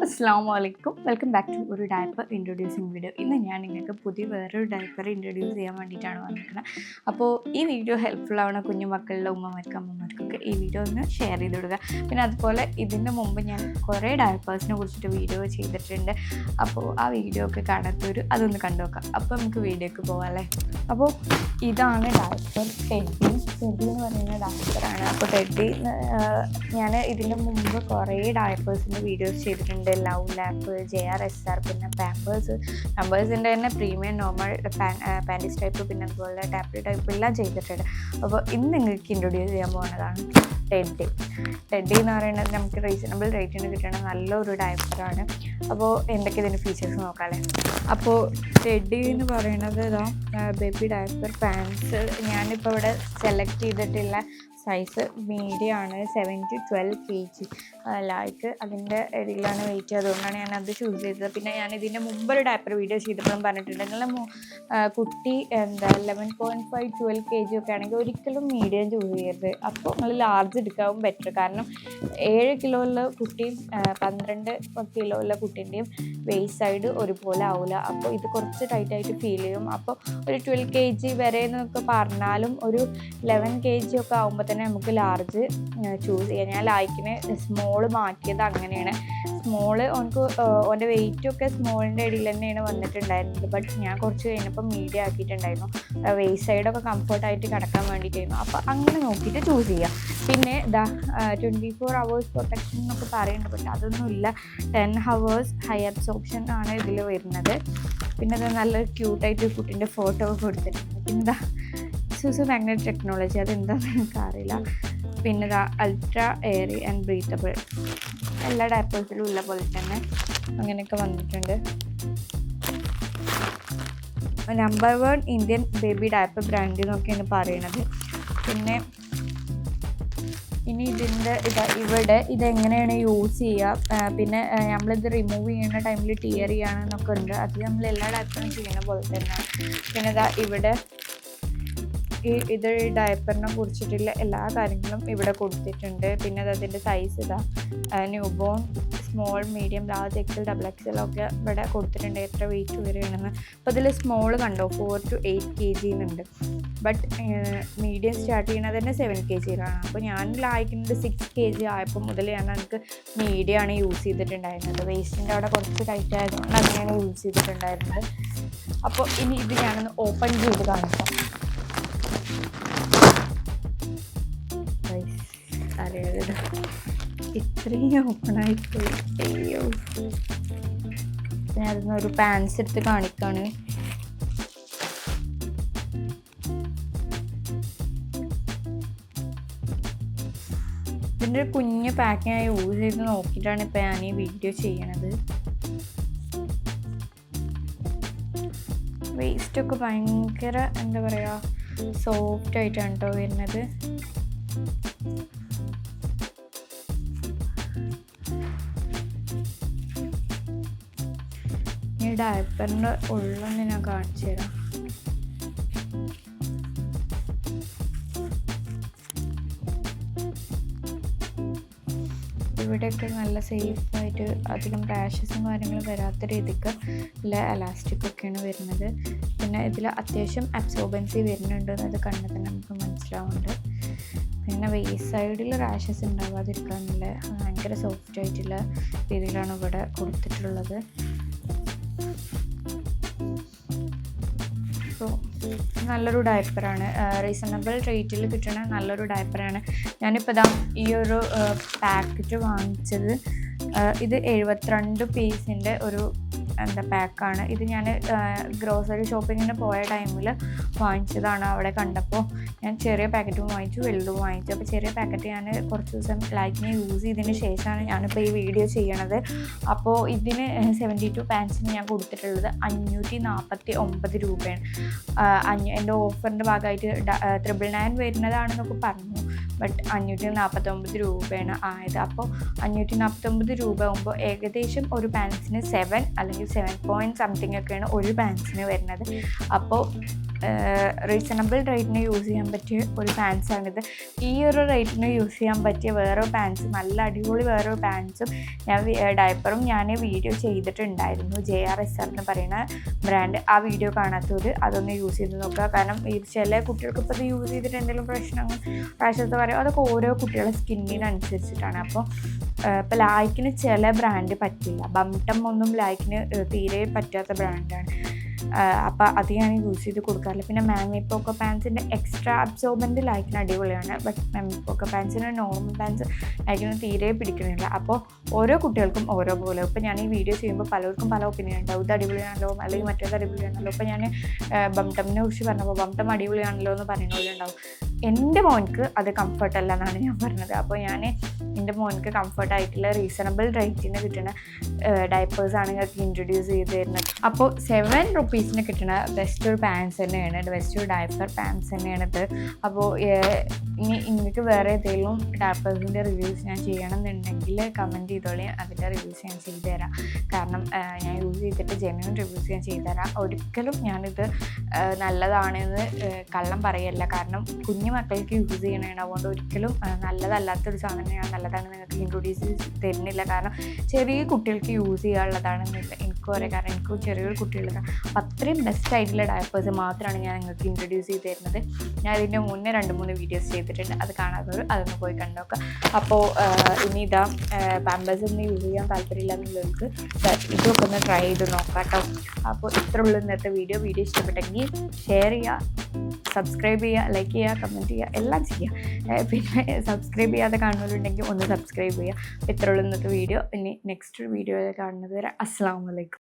അസ്സാം വലൈക്കും welcome back to ഒരു ഡയപ്പർ ഇൻട്രൊഡ്യൂസിങ് വീഡിയോ ഇന്ന് ഞാൻ നിങ്ങൾക്ക് പുതിയ വേറൊരു ഡയപ്പർ ഇൻട്രൊഡ്യൂസ് ചെയ്യാൻ വേണ്ടിയിട്ടാണ് വന്നിരിക്കുന്നത്. അപ്പോൾ ഈ വീഡിയോ ഹെൽപ്ഫുൾ ആവണ കുഞ്ഞു മക്കളുടെ ഉമ്മമാർക്കും അമ്മമാർക്കൊക്കെ ഈ വീഡിയോ ഒന്ന് ഷെയർ ചെയ്ത് കൊടുക്കുക. പിന്നെ അതുപോലെ ഇതിന് മുമ്പ് ഞാൻ കുറേ ഡയപ്പേഴ്സിനെ കുറിച്ചിട്ട് വീഡിയോ ചെയ്തിട്ടുണ്ട്. അപ്പോൾ ആ വീഡിയോ ഒക്കെ കാണാത്തവർ അതൊന്ന് കണ്ടു നോക്കാം. അപ്പോൾ നമുക്ക് വീഡിയോക്ക് പോകാം അല്ലേ? അപ്പോൾ ഇതാണ് ഡയപ്പർ ടെഡി ടെഡി എന്ന് പറയുന്ന ഡയപ്പറാണ് അപ്പോൾ ടെഡി ഞാൻ ഇതിന് മുമ്പ് കുറേ ഡയപ്പേഴ്സിന്റെ വീഡിയോസ് ചെയ്തിട്ടുണ്ട്. Love lap J R S R പിന്നെ പാമ്പേഴ്സ് പാമ്പേഴ്സിന്റെ തന്നെ പ്രീമിയം നോർമൽ പാന്റീസ് ടൈപ്പ് പിന്നെ അതുപോലെ ടാപ്പിൾ ടൈപ്പ് എല്ലാം ചെയ്തിട്ടുണ്ട്. അപ്പോൾ ഇന്ന് നിങ്ങൾക്ക് ഇൻട്രൊഡ്യൂസ് ചെയ്യാൻ പോകുന്നതാണ് ടെഡി ടെഡി എന്ന് പറയുന്നത് നമുക്ക് റീസണബിൾ റേറ്റിന് കിട്ടുന്ന നല്ലൊരു ഡയപ്പറാണ് അപ്പോൾ എന്തൊക്കെ ഇതിന്റെ ഫീച്ചേഴ്സ് നോക്കാമല്ലേ അപ്പോൾ ടെഡി എന്ന് പറയുന്നത് ഇതാ ബേബി ഡയപ്പർ പാൻസ് ഞാനിപ്പോൾ ഇവിടെ സെലക്ട് ചെയ്തിട്ടുള്ള സൈസ് മീഡിയം ആണ് seven to twelve K G like അതിന്റെ ഇടയിലാണ് വെയിറ്റ് അതുകൊണ്ടാണ് ഞാൻ അത് ചൂസ് ചെയ്തത്. പിന്നെ ഞാൻ ഇതിന്റെ മുമ്പ് ഒരു ഡയപ്പർ വീഡിയോ ചെയ്തപ്പോഴും പറഞ്ഞിട്ടുണ്ട്. നിങ്ങളെ കുട്ടി എന്താ eleven point five twelve K G ഒക്കെ ആണെങ്കിൽ ഒരിക്കലും മീഡിയം ചൂസ് ചെയ്യരുത്. അപ്പോൾ നിങ്ങൾ ലാർജ് എടുക്കാവും ബെറ്റർ കാരണം ഏഴ് ഉള്ള കുട്ടിയും പന്ത്രണ്ട് ഉള്ള കുട്ടീന്റെയും വേസ്റ്റ് സൈഡ് ഒരുപോലെ ആവില്ല അപ്പോൾ ഇത് കുറച്ച് ടൈറ്റായിട്ട് ഫീൽ ചെയ്യും. അപ്പോൾ ഒരു ട്വൽവ് കെ ജി വരെ എന്നൊക്കെ പറഞ്ഞാലും ഒരു ലെവൻ കെ ജി ഒക്കെ ആകുമ്പോൾ തന്നെ നമുക്ക് ലാർജ് ചൂസ് ചെയ്യാം. ഞാൻ ലൈക്കിന് സ്മോൾ മാറ്റിയത് അങ്ങനെയാണ്. സ്മോൾ ഓനക്ക് ഓന്റെ വെയിറ്റൊക്കെ സ്മോളിന്റെ ഇടയിൽ തന്നെയാണ് വന്നിട്ടുണ്ടായിരുന്നത്. ബട്ട് ഞാൻ കുറച്ച് കഴിഞ്ഞപ്പോൾ മീഡിയം ആക്കിയിട്ടുണ്ടായിരുന്നു. വെയ്റ്റ് സൈഡൊക്കെ കംഫർട്ടായിട്ട് കിടക്കാൻ വേണ്ടിയിട്ടായിരുന്നു. അപ്പോൾ അങ്ങനെ നോക്കിയിട്ട് ചൂസ് ചെയ്യാം. പിന്നെ the twenty four hours protection എന്നൊക്കെ പറയുന്നുണ്ട്. പക്ഷെ അതൊന്നുമില്ല. ടെൻ ഹവേഴ്സ് ഹൈ സോപ്ഷൻ ആണ് ഇതിൽ വരുന്നത്. പിന്നെ അത് നല്ല ക്യൂട്ടായിട്ട് കുട്ടീന്റെ ഫോട്ടോ കൊടുത്തിട്ടുണ്ട്. പിന്നെ ഇതാ ഭയങ്കര മാഗ്നറ്റ് ടെക്നോളജി അതെന്താണെന്ന് എനിക്ക് അറിയില്ല. പിന്നെ അൾട്രാ എയറി ആൻഡ് ബ്രീത്തബിൾ എല്ലാ ഡയപ്പേഴ്സിലും ഉള്ള പോലെ തന്നെ അങ്ങനെയൊക്കെ വന്നിട്ടുണ്ട്. Number one Indian baby diaper brand എന്നൊക്കെയാണ് പറയണത്. പിന്നെ ഇനി ഇതിന്റെ ഇതാ ഇവിടെ ഇതെങ്ങനെയാണ് യൂസ് ചെയ്യുക പിന്നെ നമ്മളിത് റിമൂവ് ചെയ്യുന്ന ടൈമിൽ ടിയർ ചെയ്യണമെന്നൊക്കെ ഉണ്ട്. അത് നമ്മൾ എല്ലാ ഡയപ്പറും ചെയ്യുന്ന പോലെ തന്നെ. പിന്നെ ഇതാ ഇവിടെ ഈ ഇത് ഡയപ്പറിനെ കുറിച്ചിട്ടുള്ള എല്ലാ കാര്യങ്ങളും ഇവിടെ കൊടുത്തിട്ടുണ്ട്. പിന്നെ അത് അതിന്റെ സൈസ് ഇതാ. Newborn small medium large XL double XL ഒക്കെ ഇവിടെ കൊടുത്തിട്ടുണ്ട്. എത്ര വെയിറ്റ് വരെയാണെന്ന്. അപ്പോൾ ഇതിൽ സ്മോൾ കണ്ടോ? Four to eight K G എന്നുണ്ട് ബട്ട് മീഡിയം സ്റ്റാർട്ട് ചെയ്യുന്നത് തന്നെ സെവൻ കെ ജിയിലാണ് അപ്പോൾ ഞാൻ ലായിക്കുന്നത് സിക്സ് കെ ജി ആയപ്പോൾ മുതൽ ഞാൻ എനിക്ക് മീഡിയം ആണ് യൂസ് ചെയ്തിട്ടുണ്ടായിരുന്നത്. വേസ്റ്റിന്റെ അവിടെ കുറച്ച് ടൈറ്റ് ആയതുകൊണ്ട് അങ്ങനെയാണ് യൂസ് ചെയ്തിട്ടുണ്ടായിരുന്നത്. അപ്പോൾ ഇനി ഇത് ഞാനൊന്ന് ഓപ്പൺ ചെയ്ത് കാണിക്കാം. തലവേദന ഇത്രയും ആയിട്ട് അയ്യോ. ഞാൻ അതിന്ന് ഒരു പാൻസ് എടുത്ത് കാണിക്കാണ്. ഇതിന്റെ കുഞ്ഞ് പാക്ക് ഞാൻ യൂസ് ചെയ്ത് നോക്കിയിട്ടാണ് ഇപ്പം ഞാൻ ഈ വീഡിയോ ചെയ്യണത്. വേസ്റ്റൊക്കെ ഭയങ്കര എന്താ പറയുക സോഫ്റ്റ് ആയിട്ടാണ് കേട്ടോ വരുന്നത്. ഡയപ്പറിന്റെ ഉള്ളൊന്ന് ഞാൻ കാണിച്ചു തരാം. ഇവിടെയൊക്കെ നല്ല സേഫായിട്ട് അധികം റാഷസും കാര്യങ്ങളും വരാത്ത രീതിക്ക് ഉള്ള അലാസ്റ്റിക് ഒക്കെയാണ് വരുന്നത്. പിന്നെ ഇതിൽ അത്യാവശ്യം അബ്സോർബൻസി വരുന്നുണ്ട് എന്നത് കണ്ടത് നമുക്ക് മനസ്സിലാവുന്നുണ്ട്. പിന്നെ വേസ്റ്റ് സൈഡിൽ റാഷസ് ഉണ്ടാവാതിരിക്കാനുള്ള ഭയങ്കര സോഫ്റ്റ് ആയിട്ടുള്ള രീതിയിലാണ് ഇവിടെ കൊടുത്തിട്ടുള്ളത്. സോ നല്ലൊരു ഡയപ്പറാണ്. റീസണബിൾ റേറ്റിൽ കിട്ടുന്ന നല്ലൊരു ഡയപ്പറാണ്. ഞാനിപ്പോൾ ഇതാ ഈ ഒരു പാക്കറ്റ് വാങ്ങിച്ചത് ഇത് എഴുപത്തിരണ്ട് പീസിന്റെ ഒരു എന്താ പാക്കാണ്. ഇത് ഞാൻ ഗ്രോസറി ഷോപ്പിങ്ങിന് പോയ ടൈമിൽ വാങ്ങിച്ചതാണ് അവിടെ കണ്ടപ്പോൾ ഞാൻ ചെറിയ പാക്കറ്റും വാങ്ങിച്ചു വലുതും വാങ്ങിച്ചു. അപ്പോൾ ചെറിയ പാക്കറ്റ് ഞാൻ കുറച്ച് ദിവസം ലൈക്കിനെ യൂസ് ചെയ്തതിന് ശേഷമാണ് ഞാനിപ്പോൾ ഈ വീഡിയോ ചെയ്യണത്. അപ്പോൾ ഇതിന് സെവന്റി ടു പാൻസിന് ഞാൻ കൊടുത്തിട്ടുള്ളത് അഞ്ഞൂറ്റി നാൽപ്പത്തി ഒമ്പത് രൂപയാണ് എന്റെ ഓഫറിന്റെ ഭാഗമായിട്ട് ത്രിബിൾ നയൻ വരുന്നതാണെന്നൊക്കെ പറഞ്ഞു. ബട്ട് അഞ്ഞൂറ്റി നാൽപ്പത്തൊമ്പത് രൂപയാണ് ആയത്. അപ്പോൾ അഞ്ഞൂറ്റി നാൽപ്പത്തൊമ്പത് രൂപ ആകുമ്പോൾ ഏകദേശം ഒരു പാൻസിന് സെവൻ അല്ലെങ്കിൽ സെവൻ പോയിന്റ് സംതിങ് ഒക്കെയാണ് ഒരു പാൻസിന് വരുന്നത്. അപ്പോൾ റീസണബിൾ റേറ്റിന് യൂസ് ചെയ്യാൻ പറ്റിയ ഒരു പാൻസാണിത് ഈ ഒരു റേറ്റിന് യൂസ് ചെയ്യാൻ പറ്റിയ വേറെ പാൻസ് നല്ല അടിപൊളി വേറെ പാൻസും ഞാൻ ഡയപ്പറും ഞാൻ വീഡിയോ ചെയ്തിട്ടുണ്ടായിരുന്നു. ജെ ആർ എസ് ആർ എന്ന് പറയുന്ന ബ്രാൻഡ് ആ വീഡിയോ കാണാത്തവർ അതൊന്ന് യൂസ് ചെയ്ത് നോക്കുക. കാരണം ഈ ചില കുട്ടികൾക്ക് ഇപ്പോൾ ഇത് യൂസ് ചെയ്തിട്ട് എന്തെങ്കിലും പ്രശ്നങ്ങൾ റാഷസ് പറയും. അതൊക്കെ ഓരോ കുട്ടികളുടെ സ്കിന്നിനനുസരിച്ചിട്ടാണ്. അപ്പോൾ ഇപ്പോൾ ലായ്ക്കിന് ചില ബ്രാൻഡ് പറ്റില്ല. ബംടം ഒന്നും ലായ്ക്കിന് തീരെ പറ്റാത്ത ബ്രാൻഡാണ് അപ്പോൾ അത് ഞാൻ യൂസ് ചെയ്ത് കൊടുക്കാറില്ല. പിന്നെ മാമിപ്പോക്ക പാൻസിന്റെ എക്സ്ട്രാ അബ്സോർബന്റ് ലൈക്കിന് അടിപൊളിയാണ്. ബട്ട് മാമിപ്പോക്ക പാൻസിന് നോർമൽ പാൻസ് ലൈക്കിന് തീരെ പിടിക്കുന്നില്ല അപ്പോൾ ഓരോ കുട്ടികൾക്കും ഓരോ പോലെ. ഇപ്പോൾ ഞാൻ ഈ വീഡിയോ ചെയ്യുമ്പോൾ പലർക്കും പല ഒപ്പീനിയൻ ഉണ്ടാവും ഇത് അടിപൊളിയാണല്ലോ അല്ലെങ്കിൽ മറ്റേത് അടിപൊളിയാണല്ലോ. ഇപ്പോൾ ഞാൻ ബംടമിനെ കുറിച്ച് പറഞ്ഞപ്പോൾ ബംടം അടിപൊളിയാണല്ലോ എന്ന് പറയുന്നവരുണ്ടാവും എന്റെ മോൻക്ക് അത് കംഫർട്ട് അല്ല എന്നാണ് ഞാൻ പറഞ്ഞത്. അപ്പോൾ ഞാൻ എന്റെ മോൻക്ക് കംഫർട്ട് ആയിട്ടുള്ള റീസണബിൾ റേറ്റിന് കിട്ടുന്ന ഡയപ്പേഴ്സ് ആണ് ഞങ്ങൾക്ക് ഇൻട്രൊഡ്യൂസ് ചെയ്ത് തരുന്നത്. അപ്പോൾ സെവൻ റുപ്പീസിന് കിട്ടുന്ന ബെസ്റ്റ് ഒരു പാൻസ് തന്നെയാണ്. ബെസ്റ്റ് ഒരു ഡയപ്പർ പാൻസ് തന്നെയാണ് ഇത്. അപ്പോൾ ഇനി ഇങ്ങക്ക് വേറെ ഏതെങ്കിലും ഡയപ്പേഴ്സിന്റെ റിവ്യൂസ് ഞാൻ ചെയ്യണമെന്നുണ്ടെങ്കിൽ കമന്റ് ചെയ്തോളി. അതിന്റെ റിവ്യൂസ് ഞാൻ ചെയ്തു തരാം. കാരണം ഞാൻ യൂസ് ചെയ്തിട്ട് ജെന്യൂൻ റിവ്യൂസ് ഞാൻ ചെയ്തു തരാം. ഒരിക്കലും ഞാനിത് നല്ലതാണെന്ന് കള്ളം പറയല്ല. കാരണം കുഞ്ഞു മക്കൾക്ക് യൂസ് ചെയ്യണതാണ് അതുകൊണ്ട് ഒരിക്കലും നല്ലതല്ലാത്തൊരു സാധനം ഞാൻ നല്ലതാണ് നിങ്ങൾക്ക് ഇൻട്രൊഡ്യൂസ് തരുന്നില്ല. കാരണം ചെറിയ കുട്ടികൾക്ക് യൂസ് ചെയ്യാനുള്ളതാണെന്നില്ല എനിക്ക് പറയാം. കാരണം എനിക്ക് ചെറിയൊരു കുട്ടികളുടെ അത്രയും ബെസ്റ്റ് ആയിട്ടുള്ള ഡയപ്പേഴ്സ് മാത്രമാണ് ഞാൻ നിങ്ങൾക്ക് ഇൻട്രൊഡ്യൂസ് ചെയ്ത് തരുന്നത്. ഞാൻ ഇതിന്റെ മുന്നേ രണ്ട് മൂന്ന് വീഡിയോസ് ചെയ്തിട്ടുണ്ട്. അത് കാണാത്തവർ അതൊന്ന് പോയി കണ്ടോക്കുക അപ്പോൾ ഇനി ഇതാ പാമ്പേഴ്സ് ഒന്നും യൂസ് ചെയ്യാൻ താല്പര്യമില്ല എന്നുള്ളവർക്ക് ഇതൊക്കെ ഒന്ന് ട്രൈ ചെയ്ത് നോക്കാം കേട്ടോ അപ്പോൾ ഇത്ര ഉള്ളൂ ഇന്നത്തെ വീഡിയോ വീഡിയോ ഇഷ്ടപ്പെട്ടെങ്കിൽ ഷെയർ ചെയ്യുക. സബ്സ്ക്രൈബ് ചെയ്യുക ലൈക്ക് ചെയ്യുക കമന്റ് ചെയ്യുക എല്ലാം ചെയ്യുക. പിന്നെ സബ്സ്ക്രൈബ് ചെയ്യാതെ കാണുന്നവരുണ്ടെങ്കിൽ ഒന്ന് സബ്സ്ക്രൈബ് ചെയ്യുക. ഇത്രയുള്ള ഇന്നത്തെ വീഡിയോ ഇനി നെക്സ്റ്റ് വീഡിയോയിൽ കാണുന്നത് വരെ. അസ്സാം വലൈക്കും